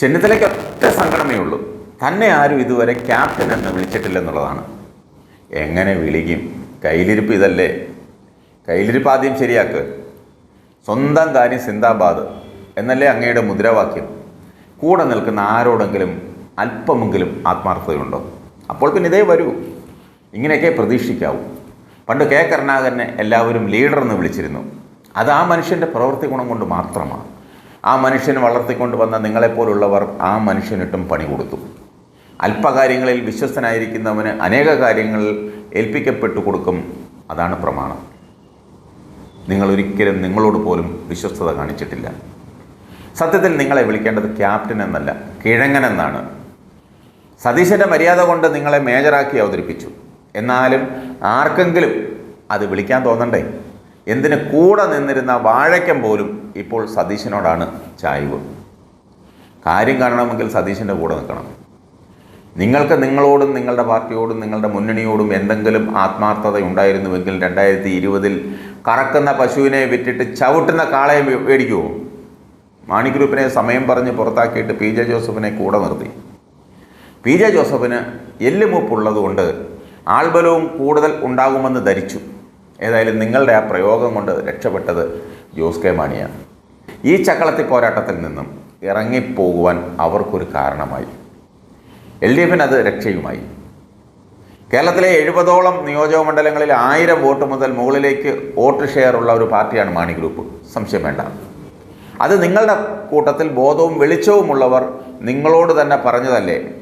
ചെന്നിത്തലയ്ക്ക് ഒറ്റ സംഘടനയേ ഉള്ളൂ. തന്നെ ആരും ഇതുവരെ ക്യാപ്റ്റൻ എന്ന് വിളിച്ചിട്ടില്ലെന്നുള്ളതാണ്. എങ്ങനെ വിളിക്കും? കയ്യിലിരിപ്പ് ഇതല്ലേ? കയ്യിലിരിപ്പ് ആദ്യം ശരിയാക്ക്. സ്വന്തം കാര്യം സിന്ദാബാദ് എന്നല്ലേ അങ്ങയുടെ മുദ്രാവാക്യം? കൂടെ നിൽക്കുന്ന ആരോടെങ്കിലും അല്പമെങ്കിലും ആത്മാർത്ഥതയുണ്ടോ? അപ്പോൾ പിന്നെ ഇതേ വരൂ. ഇങ്ങനെയൊക്കെ പ്രതീക്ഷിക്കാവൂ. പണ്ട് കെ കരുണാകരനെ എല്ലാവരും ലീഡർ എന്ന് വിളിച്ചിരുന്നു. അത് ആ മനുഷ്യന്റെ പ്രവൃത്തി ഗുണം കൊണ്ട് മാത്രമാണ്. ആ മനുഷ്യൻ വളർത്തിക്കൊണ്ട് വന്ന നിങ്ങളെപ്പോലുള്ളവർ ആ മനുഷ്യനിട്ടും പണി കൊടുത്തു. അല്പകാര്യങ്ങളിൽ വിശ്വസ്തനായിരിക്കുന്നവന് അനേക കാര്യങ്ങൾ ഏൽപ്പിക്കപ്പെട്ടു കൊടുക്കും. അതാണ് പ്രമാണം. നിങ്ങൾ ഒരിക്കലും നിങ്ങളോട് പോലും വിശ്വസ്തത കാണിച്ചിട്ടില്ല. സത്യത്തിൽ നിങ്ങളെ വിളിക്കേണ്ടത് ക്യാപ്റ്റൻ എന്നല്ല കിഴങ്ങൻ എന്നാണ്. സതീശന്റെ മര്യാദ കൊണ്ട് നിങ്ങളെ മേജറാക്കി അവതരിപ്പിച്ചു. എന്നാലും ആർക്കെങ്കിലും അത് വിളിക്കാൻ തോന്നണ്ടേ? എന്തിന് കൂടെ നിന്നിരുന്ന വാഴയ്ക്കം പോലും ഇപ്പോൾ സതീശനോടാണ് ചായ്വ്. കാര്യം കാണണമെങ്കിൽ സതീശന്റെ കൂടെ നിൽക്കണം. നിങ്ങൾക്ക് നിങ്ങളോടും നിങ്ങളുടെ പാർട്ടിയോടും നിങ്ങളുടെ മുന്നണിയോടും എന്തെങ്കിലും ആത്മാർത്ഥത ഉണ്ടായിരുന്നുവെങ്കിൽ രണ്ടായിരത്തി ഇരുപതിൽ കറക്കുന്ന പശുവിനെ വിറ്റിട്ട് ചവിട്ടുന്ന കാളയെ മേടിക്കുമോ മാണി ഗ്രൂപ്പിനെ സമയം പറഞ്ഞ് പുറത്താക്കിയിട്ട് പി ജെ ജോസഫിനെ കൂടെ നിർത്തി. പി ജെ ജോസഫിന് എല്ലുമൂപ്പുള്ളതുകൊണ്ട് ആൾബലവും കൂടുതൽ ഉണ്ടാകുമെന്ന് ധരിച്ചു. ഏതായാലും നിങ്ങളുടെ ആ പ്രയോഗം കൊണ്ട് രക്ഷപ്പെട്ടത് ജോസ് കെ മാണിയാണ് ഈ ചക്കളത്തി പോരാട്ടത്തിൽ നിന്നും ഇറങ്ങിപ്പോകുവാൻ അവർക്കൊരു കാരണമായി. എൽ ഡി എഫിന് അത് രക്ഷയുമായി. കേരളത്തിലെ എഴുപതോളം നിയോജക മണ്ഡലങ്ങളിൽ ആയിരം വോട്ട് മുതൽ മുകളിലേക്ക് വോട്ട് ഷെയർ ഉള്ള ഒരു പാർട്ടിയാണ് മാണി ഗ്രൂപ്പ്. സംശയം വേണ്ട. അത് നിങ്ങളുടെ കൂട്ടത്തിൽ ബോധവും വെളിച്ചവുമുള്ളവർ നിങ്ങളോട് തന്നെ പറഞ്ഞതല്ലേ?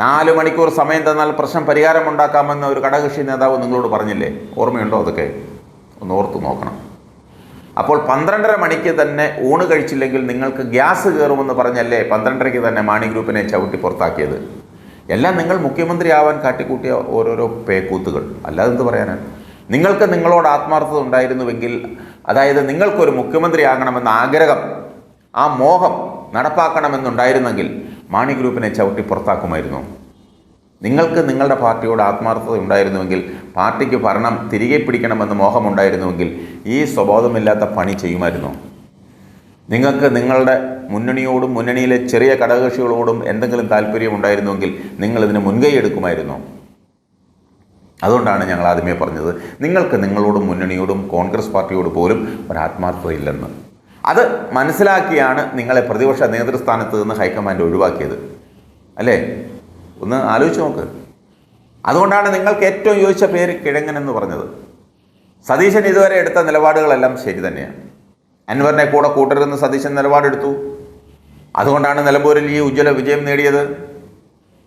നാല് മണിക്കൂർ സമയം തന്നാൽ പ്രശ്നം പരിഹാരമുണ്ടാക്കാമെന്ന് ഒരു ഘടകകക്ഷി നേതാവ് നിങ്ങളോട് പറഞ്ഞില്ലേ? ഓർമ്മയുണ്ടോ അതൊക്കെ? ഒന്ന് ഓർത്തു നോക്കണം. അപ്പോൾ പന്ത്രണ്ടര മണിക്ക് തന്നെ ഊണ് കഴിച്ചില്ലെങ്കിൽ നിങ്ങൾക്ക് ഗ്യാസ് കയറുമെന്ന് പറഞ്ഞല്ലേ പന്ത്രണ്ടരയ്ക്ക് തന്നെ മാണി ഗ്രൂപ്പിനെ ചവിട്ടി പുറത്താക്കിയത്? എല്ലാം നിങ്ങൾ മുഖ്യമന്ത്രിയാവാൻ കാട്ടിക്കൂട്ടിയ ഓരോരോ പേക്കൂത്തുകൾ. അല്ലാതെ എന്ത് പറയാനാണ് നിങ്ങൾക്ക് നിങ്ങളോട് ആത്മാർത്ഥത ഉണ്ടായിരുന്നുവെങ്കിൽ അതായത് നിങ്ങൾക്കൊരു മുഖ്യമന്ത്രി ആകണമെന്ന ആഗ്രഹം ആ മോഹം നടപ്പാക്കണമെന്നുണ്ടായിരുന്നെങ്കിൽ മാണി ഗ്രൂപ്പിനെ ചവിട്ടി പുറത്താക്കുമായിരുന്നു. നിങ്ങൾക്ക് നിങ്ങളുടെ പാർട്ടിയോട് ആത്മാർത്ഥത ഉണ്ടായിരുന്നുവെങ്കിൽ പാർട്ടിക്ക് ഭരണം തിരികെ പിടിക്കണമെന്ന് മോഹമുണ്ടായിരുന്നുവെങ്കിൽ ഈ സ്വബോധമില്ലാത്ത പണി ചെയ്യുമായിരുന്നു. നിങ്ങൾക്ക് നിങ്ങളുടെ മുന്നണിയോടും മുന്നണിയിലെ ചെറിയ ഘടകകക്ഷികളോടും എന്തെങ്കിലും താല്പര്യം ഉണ്ടായിരുന്നുവെങ്കിൽ നിങ്ങൾ ഇതിന് മുൻകൈ എടുക്കുമായിരുന്നു. അതുകൊണ്ടാണ് ഞങ്ങൾ ആദ്യമേ പറഞ്ഞത് നിങ്ങൾക്ക് നിങ്ങളോടും മുന്നണിയോടും കോൺഗ്രസ് പാർട്ടിയോട് പോലും ഒരാത്മാർത്ഥതയില്ലെന്ന്. അത് മനസ്സിലാക്കിയാണ് നിങ്ങളെ പ്രതിപക്ഷ നേതൃസ്ഥാനത്ത് നിന്ന് ഹൈക്കമാൻഡ് ഒഴിവാക്കിയത്. അല്ലേ? ഒന്ന് ആലോചിച്ച് നോക്ക്. അതുകൊണ്ടാണ് നിങ്ങൾക്ക് ഏറ്റവും യോജിച്ച പേര് കിഴങ്ങൻ എന്ന് പറഞ്ഞത്. സതീശൻ ഇതുവരെ എടുത്ത നിലപാടുകളെല്ലാം ശരി തന്നെയാണ്. അൻവറിനെ കൂടെ കൂട്ടരുതെന്ന് സതീശൻ നിലപാടെടുത്തു. അതുകൊണ്ടാണ് നിലമ്പൂരിൽ ഈ ഉജ്ജ്വല വിജയം നേടിയത്.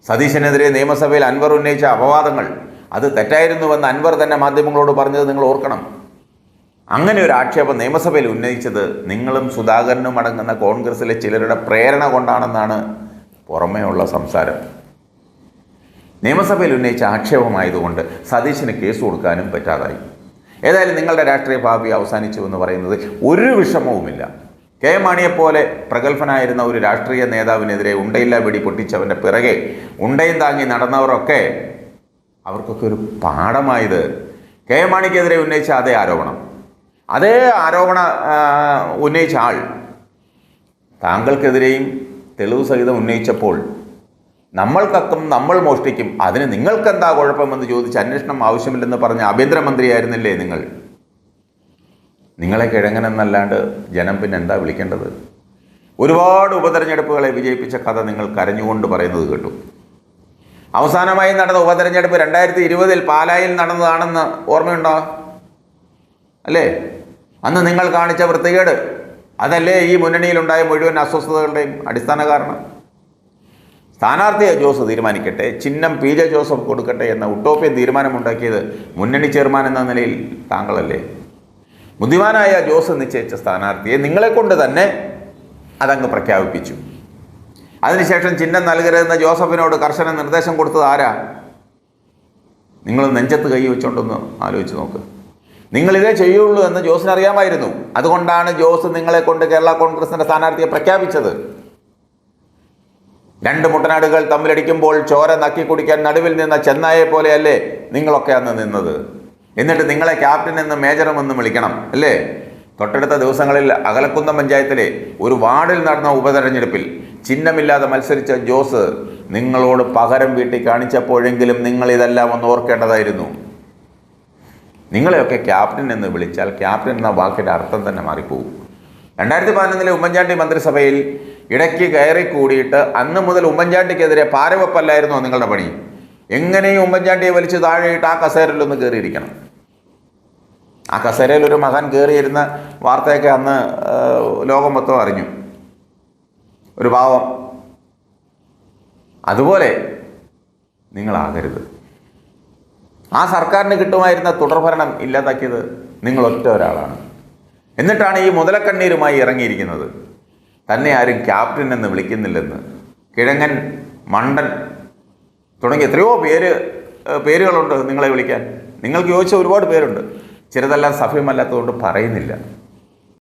സതീശനെതിരെ നിയമസഭയിൽ അൻവർ ഉന്നയിച്ച അപവാദങ്ങൾ അത് തെറ്റായിരുന്നുവെന്ന് അൻവർ തന്നെ മാധ്യമങ്ങളോട് പറഞ്ഞത് നിങ്ങൾ ഓർക്കണം. അങ്ങനെ ഒരു ആക്ഷേപം നിയമസഭയിൽ ഉന്നയിച്ചത് നിങ്ങളും സുധാകരനും അടങ്ങുന്ന കോൺഗ്രസിലെ ചിലരുടെ പ്രേരണ കൊണ്ടാണെന്നാണ് പുറമേയുള്ള സംസാരം. നിയമസഭയിൽ ഉന്നയിച്ച ആക്ഷേപമായതുകൊണ്ട് സതീശന് കേസ് കൊടുക്കാനും പറ്റാതായി. ഏതായാലും നിങ്ങളുടെ രാഷ്ട്രീയ ഭാവി അവസാനിച്ചു എന്ന് പറയുന്നത് ഒരു വിഷമവുമില്ല. കെ മാണിയെപ്പോലെ പ്രഗത്ഭനായിരുന്ന ഒരു രാഷ്ട്രീയ നേതാവിനെതിരെ ഉണ്ടയില്ല വെടി പൊട്ടിച്ചവന്റെ പിറകെ ഉണ്ടയും താങ്ങി നടന്നവരൊക്കെ അവർക്കൊക്കെ ഒരു പാഠമായത് കെ മാണിക്കെതിരെ ഉന്നയിച്ച അതേ ആരോപണം. അതേ ആരോപണ ഉന്നയിച്ച ആൾ താങ്കൾക്കെതിരെയും തെളിവ് സഹിതം ഉന്നയിച്ചപ്പോൾ നമ്മൾ കക്കും നമ്മൾ മോഷ്ടിക്കും അതിന് നിങ്ങൾക്കെന്താ കുഴപ്പമെന്ന് ചോദിച്ച് അന്വേഷണം ആവശ്യമില്ലെന്ന് പറഞ്ഞ ആഭ്യന്തരമന്ത്രിയായിരുന്നില്ലേ നിങ്ങൾ? നിങ്ങളെ കിഴങ്ങനെന്നല്ലാണ്ട് ജനം പിന്നെ എന്താ വിളിക്കേണ്ടത്? ഒരുപാട് ഉപതെരഞ്ഞെടുപ്പുകളെ വിജയിപ്പിച്ച കഥ നിങ്ങൾ കരഞ്ഞുകൊണ്ട് പറയുന്നത് കേട്ടു. അവസാനമായി നടന്ന ഉപതെരഞ്ഞെടുപ്പ് രണ്ടായിരത്തി ഇരുപതിൽ പാലായിൽ നടന്നതാണെന്ന് ഓർമ്മയുണ്ടോ? അല്ലേ? അന്ന് നിങ്ങൾ കാണിച്ച വൃത്തികേട്. അതല്ലേ ഈ മുന്നണിയിലുണ്ടായ മുഴുവൻ അസ്വസ്ഥതകളുടെയും അടിസ്ഥാന കാരണം? സ്ഥാനാർത്ഥിയെ ജോസ് തീരുമാനിക്കട്ടെ ചിഹ്നം പി ജെ ജോസഫ് കൊടുക്കട്ടെ എന്ന ഉട്ടോപ്യൻ തീരുമാനമുണ്ടാക്കിയത് മുന്നണി ചെയർമാൻ എന്ന നിലയിൽ താങ്കളല്ലേ? ബുദ്ധിമാനായ ജോസ് നിശ്ചയിച്ച സ്ഥാനാർത്ഥിയെ നിങ്ങളെക്കൊണ്ട് തന്നെ അതങ്ങ് പ്രഖ്യാപിപ്പിച്ചു. അതിനുശേഷം ചിഹ്നം നൽകരുതെന്ന ജോസഫിനോട് കർശന നിർദ്ദേശം കൊടുത്തത് ആരാ? നിങ്ങൾ നെഞ്ചത്ത് കൈ വെച്ചോണ്ടൊന്ന് ആലോചിച്ച് നോക്ക്. നിങ്ങളിതേ ചെയ്യുള്ളൂ എന്ന് ജോസിന് അറിയാമായിരുന്നു. അതുകൊണ്ടാണ് ജോസ് നിങ്ങളെ കൊണ്ട് കേരള കോൺഗ്രസിന്റെ സ്ഥാനാർത്ഥിയെ പ്രഖ്യാപിച്ചത്. രണ്ട് മുട്ടനാടുകൾ തമ്മിലടിക്കുമ്പോൾ ചോര നക്കി കുടിക്കാൻ നടുവിൽ നിന്ന ചെന്നായെ പോലെയല്ലേ നിങ്ങളൊക്കെ അന്ന് നിന്നത്. എന്നിട്ട് നിങ്ങളെ ക്യാപ്റ്റൻ എന്ന് മേജറും എന്നും വിളിക്കണം അല്ലേ? തൊട്ടടുത്ത ദിവസങ്ങളിൽ അകലക്കുന്ന പഞ്ചായത്തിലെ ഒരു വാർഡിൽ നടന്ന ഉപതെരഞ്ഞെടുപ്പിൽ ചിഹ്നമില്ലാതെ മത്സരിച്ച ജോസ് നിങ്ങളോട് പകരം വീട്ടി കാണിച്ചപ്പോഴെങ്കിലും നിങ്ങൾ ഇതെല്ലാം ഒന്ന് ഓർക്കേണ്ടതായിരുന്നു. നിങ്ങളെയൊക്കെ ക്യാപ്റ്റൻ എന്ന് വിളിച്ചാൽ ക്യാപ്റ്റൻ എന്ന വാക്കിന്റെ അർത്ഥം തന്നെ മാറിപ്പോകും. രണ്ടായിരത്തി പതിനൊന്നിലെ ഉമ്മൻചാണ്ടി മന്ത്രിസഭയിൽ ഇടയ്ക്ക് കയറി കൂടിയിട്ട് അന്ന് മുതൽ ഉമ്മൻചാണ്ടിക്കെതിരെ പാരവെപ്പല്ലായിരുന്നോ നിങ്ങളുടെ പണി. എങ്ങനെയും ഉമ്മൻചാണ്ടിയെ വലിച്ച് താഴെയിട്ട് ആ കസേരയിലൊന്ന് കയറിയിരിക്കണം. ആ കസേരയിൽ ഒരു മകൻ കയറിയിരുന്ന വാർത്തയൊക്കെ അന്ന് ലോകം മൊത്തം അറിഞ്ഞു. ഒരു പാവം. അതുപോലെ നിങ്ങളാകരുത്. ആ സർക്കാരിന് കിട്ടുമായിരുന്ന തുടർഭരണം ഇല്ലാതാക്കിയത് നിങ്ങൾ ഒറ്റ ഒരാളാണ്. എന്നിട്ടാണ് ഈ മുതലക്കണ്ണീരുമായി ഇറങ്ങിയിരിക്കുന്നത്. തന്നെ ആരും ക്യാപ്റ്റൻ എന്ന് വിളിക്കുന്നില്ലെന്ന്. കിഴങ്ങൻ മണ്ടൻ തുടങ്ങി എത്രയോ പേര് പേരുകളുണ്ട് നിങ്ങളെ വിളിക്കാൻ. നിങ്ങൾക്ക് ചോദിച്ച ഒരുപാട് പേരുണ്ട്. ചിലതെല്ലാം സഭ്യമല്ലാത്തതുകൊണ്ട് പറയുന്നില്ല.